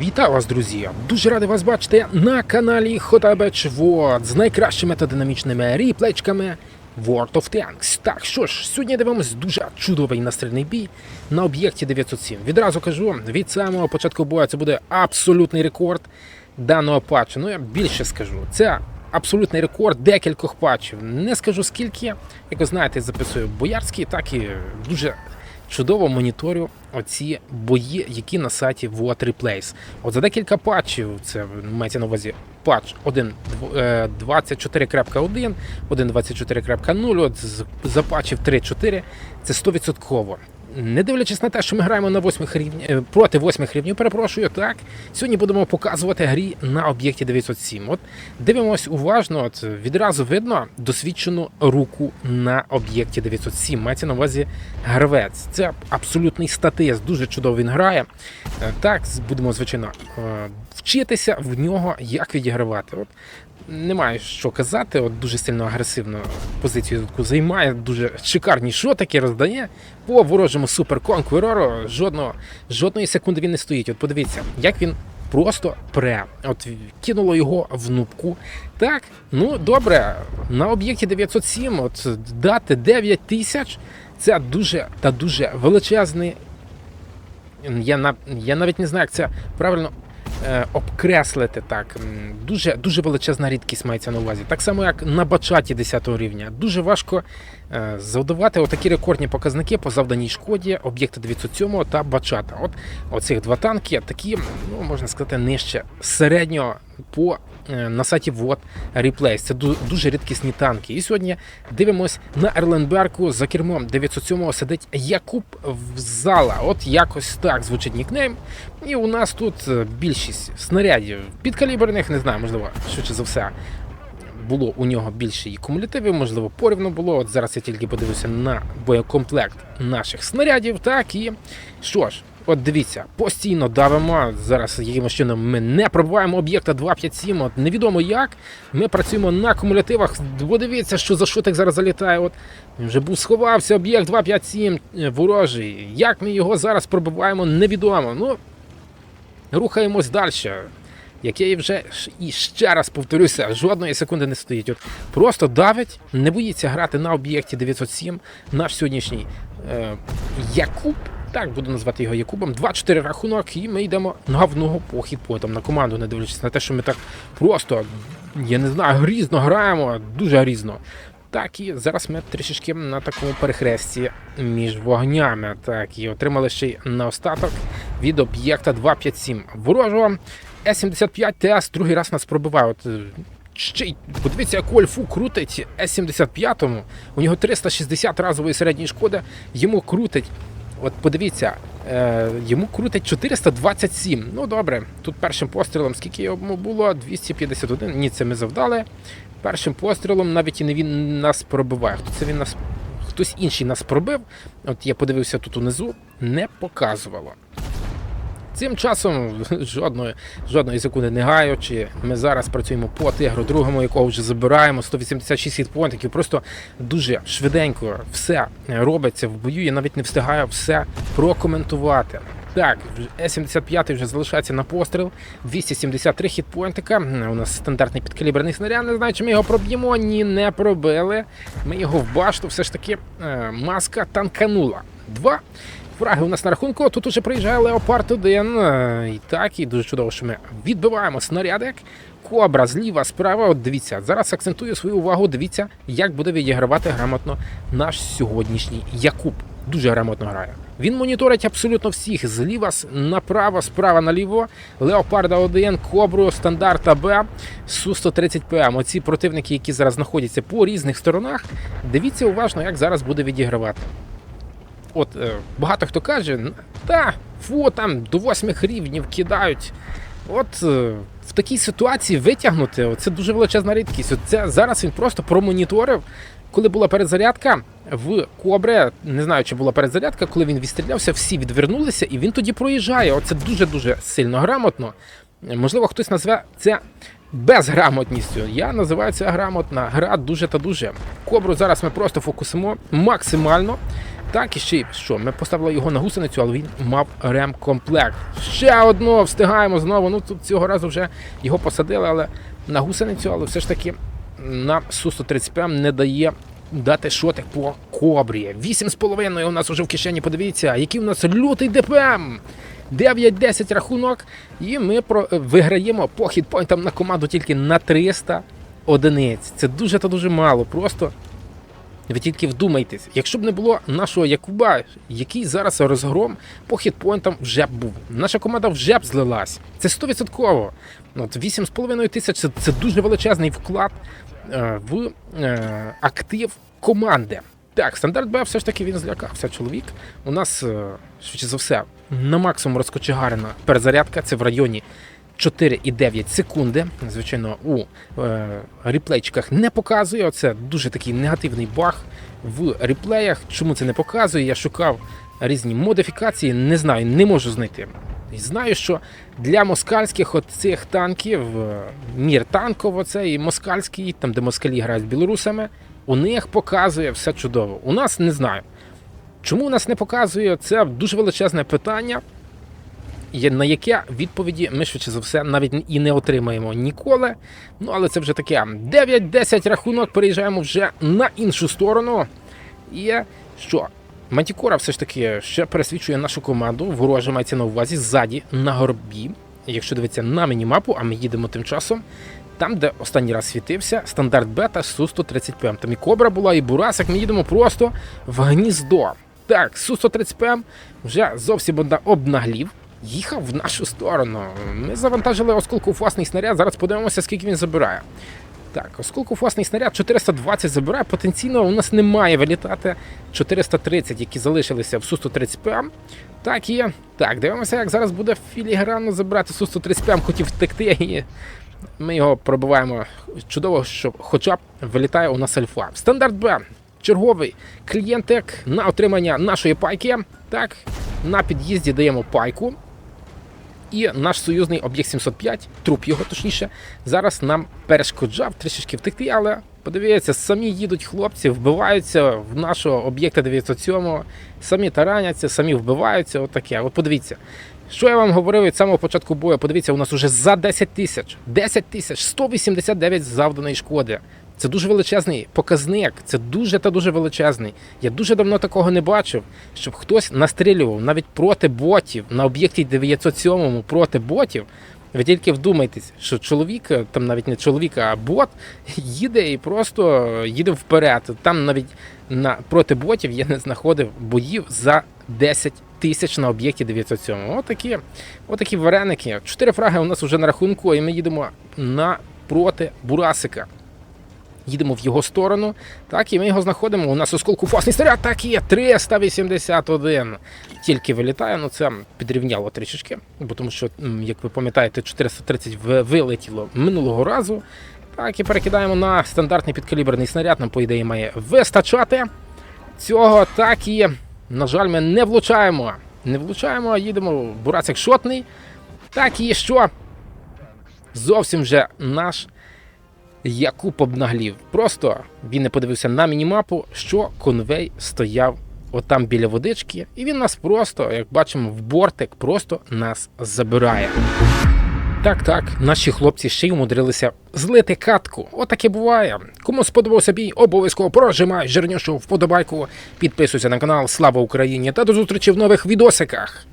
Вітаю вас, друзі! Дуже радий вас бачити на каналі Хотабеч World з найкращими та динамічними ріплечками World of Tanks. Так що ж, сьогодні дивимось дуже чудовий настрільний бій на об'єкті 907. Відразу кажу, від самого початку бою це буде абсолютний рекорд даного патчу. Ну я більше скажу. Це абсолютний рекорд декількох патчів. Не скажу скільки, як ви знаєте, записую боярський, так і дуже чудово моніторю оці бої, які на сайті What Replace. От за декілька патчів, це мається на увазі патч 1.24.1, 1.24.0, от з- за патчів 3.4, це 100%. Не дивлячись на те, що ми граємо на восьмих рівні, е, проти восьмих рівнів, перепрошую, так. Сьогодні будемо показувати грі на об'єкті 907. От дивимось уважно, от відразу видно досвідчену руку на об'єкті 907. Мається на увазі гравець. Це абсолютний статист, дуже чудово він грає. Е, Так, будемо, звичайно, е, вчитися в нього, як відігравати. От немає що казати, от дуже сильно агресивно позицію таку займає, дуже шикарні шотики роздає по ворожому суперконкурору. Жодного, жодної секунди він не стоїть. От подивіться, як він просто пре. От кинуло його в нубку. Так, ну добре, на об'єкті 907 от дати 9 тисяч. Це дуже та дуже величезний. Я, на, я навіть не знаю, як це правильно обкреслити так. Дуже, дуже величезна рідкість мається на увазі. Так само, як на бачаті 10 рівня. Дуже важко е, завдавати отакі рекордні показники по завданій шкоді об'єкта 907 та бачата. От оцих два танки такі, ну можна сказати, нижче середнього по е, на сайті Вот Replace. Це дуже рідкісні танки. І сьогодні дивимось на Ерленберку за кермом 907 сидить Якуб Взала. От якось так звучить нікнейм. І у нас тут е, більшість снарядів підкаліберних, не знаю, можливо, швидше за все. Було у нього більше і кумулятивів, можливо, порівну було. От зараз я тільки подивився на боєкомплект наших снарядів. Так і що ж, от дивіться, постійно давимо. Зараз якимось чином ми не пробуваємо об'єкта 257. От невідомо як. Ми працюємо на кумулятивах. Бо дивіться, що за шутик зараз залітає. От вже був сховався, об'єкт 257 е, ворожий. Як ми його зараз пробиваємо, невідомо. Ну, рухаємось далі. Як я вже і ще раз повторюся, жодної секунди не стоїть. От просто давить, не боїться грати на об'єкті 907. Наш сьогоднішній е, Якуб, так буду назвати його Якубом. 2-4 рахунок, і ми йдемо нога в ногу по хітпотам на команду, не дивлячись на те, що ми так просто, я не знаю, грізно граємо, дуже грізно. Так, і зараз ми трішечки на такому перехресті між вогнями. Так, і отримали ще й на остаток від об'єкта 257 ворожого. С-75 ТС другий раз нас пробиває. От, е, ще й подивіться, яку альфу крутить С-75. У нього 360 разової середньої шкоди. Йому крутить. От подивіться, е, йому крутить 427. Ну добре, тут першим пострілом, скільки йому було? 251. Ні, це ми завдали. Першим пострілом навіть і не він нас пробиває. Хто це він нас. Хтось інший нас пробив. От я подивився тут унизу, не показувало. Цим часом жодної, жодної секунди не гаючи, ми зараз працюємо по тигру другому, якого вже забираємо. 186 хітпоінтів. Просто дуже швиденько все робиться в бою. Я навіть не встигаю все прокоментувати. Так, С-75 вже залишається на постріл. 273 хітпоінтика. У нас стандартний підкаліберний снаряд. Не знаю, чи ми його проб'ємо. Ні, не пробили. Ми його в башту. Все ж таки е, маска танканула. Два. Фраги у нас на рахунку. Тут уже приїжджає Леопард 1. Е, І так, і дуже чудово, що ми відбиваємо снарядик. Кобра зліва, справа. От дивіться, зараз акцентую свою увагу. Дивіться, як буде відігравати грамотно наш сьогоднішній Якуб. Дуже грамотно грає. Він моніторить абсолютно всіх зліва направо, справа наліво. Леопарда 1, Кобру, стандарт АБ, Су-130 ПМ. Оці противники, які зараз знаходяться по різних сторонах. Дивіться уважно, як зараз буде відігравати. От е, багато хто каже, «Н- та фу, там до восьмих рівнів кидають. От е, в такій ситуації витягнути це дуже величезна рідкість. Це зараз він просто промоніторив, коли була перезарядка в Кобре. Не знаю, чи була перезарядка, коли він відстрілявся, всі відвернулися, і він тоді проїжджає. Оце дуже дуже сильно грамотно. Можливо, хтось назве це безграмотністю. Я називаю це грамотна гра дуже та дуже. Кобру зараз ми просто фокусимо максимально. Так, і ще що? Ми поставили його на гусеницю, але він мав ремкомплект. Ще одного встигаємо знову. Ну тут цього разу вже його посадили, але на гусеницю, але все ж таки нам Су-135 не дає дати шотик по кобрі. 8,5 у нас вже в кишені. Подивіться, який у нас лютий ДПМ. 9-10 рахунок, і ми про... виграємо по хітпойнтам на команду тільки на 300 одиниць. Це дуже та дуже мало. Просто ви тільки вдумайтесь, якщо б не було нашого Якуба, який зараз розгром по хітпойнтам вже б був. Наша команда вже б злилась. Це 100%. Ну, От 8,5 тисяч це, це дуже величезний вклад е, в е, актив команди. Так, стандарт Б все ж таки він злякався чоловік. У нас, е, швидше за все, на максимум розкочегарена перезарядка. Це в районі 4,9 секунди. Звичайно, у е, реплейчиках не показує. Це дуже такий негативний баг в реплеях. Чому це не показує? Я шукав різні модифікації, не знаю, не можу знайти. І знаю, що для москальських от цих танків, е, мір танков, оцей і москальський, там де москалі грають з білорусами, у них показує все чудово. У нас не знаю. Чому у нас не показує? Це дуже величезне питання, на яке відповіді ми швидше за все навіть і не отримаємо ніколи. Ну, але це вже таке. 9-10 рахунок, переїжджаємо вже на іншу сторону. І що? Мантікора все ж таки ще пересвідчує нашу команду. Вороже мається на увазі ззаді на горбі. Якщо дивитися на мінімапу, а ми їдемо тим часом. Там, де останній раз світився, стандарт бета Су-135. Там і Кобра була, і Бурасик. Ми їдемо просто в гніздо. Так, Су-135 вже зовсім обнаглів. Їхав в нашу сторону. Ми завантажили осколкофуасний снаряд. Зараз подивимося, скільки він забирає. Так, осколкофуасний снаряд 420 забирає. Потенційно у нас немає вилітати 430, які залишилися в Су-135. Так є. Так, дивимося, як зараз буде філігранно забирати Су-135. Хотів втекти і ми його пробиваємо чудово, що хоча б вилітає у нас альфа. Стандарт Б. Черговий клієнтик на отримання нашої пайки. Так, на під'їзді даємо пайку. І наш союзний об'єкт 705, труп його точніше, зараз нам перешкоджав трішечки втекти, але подивіться, самі їдуть хлопці, вбиваються в нашого об'єкта 907, самі тараняться, самі вбиваються. Отаке. От подивіться. Що я вам говорив від самого початку бою? Подивіться, у нас уже за 10 тисяч, 10 тисяч, 189 завданої шкоди. Це дуже величезний показник. Це дуже та дуже величезний. Я дуже давно такого не бачив, щоб хтось настрілював навіть проти ботів на об'єкті 907 проти ботів. Ви тільки вдумайтесь, що чоловік, там навіть не чоловік, а бот їде і просто їде вперед. Там навіть на проти ботів я не знаходив боїв за 10 тисяч на об'єкті 907. Отакі, отакі вареники. Чотири фраги у нас вже на рахунку, і ми їдемо на проти Бурасика. Їдемо в його сторону, так, і ми його знаходимо. У нас осколку фасний снаряд, так є 381. Тільки вилітає, ну це підрівняло трішечки, бо тому що, як ви пам'ятаєте, 430 вилетіло минулого разу. Так, і перекидаємо на стандартний підкаліберний снаряд, нам, по ідеї, має вистачати. Цього так і, на жаль, ми не влучаємо. Не влучаємо, а їдемо в бурацик шотний. Так і що? Зовсім вже наш Якуб обнаглів. Просто він не подивився на мінімапу, що конвей стояв отам біля водички, і він нас просто, як бачимо, в бортик просто нас забирає. Так, так, наші хлопці ще й умудрилися злити катку. Отаке буває. Кому сподобався бій, обов'язково прожимай жирнішу вподобайку, підписуйся на канал Слава Україні та до зустрічі в нових відосиках.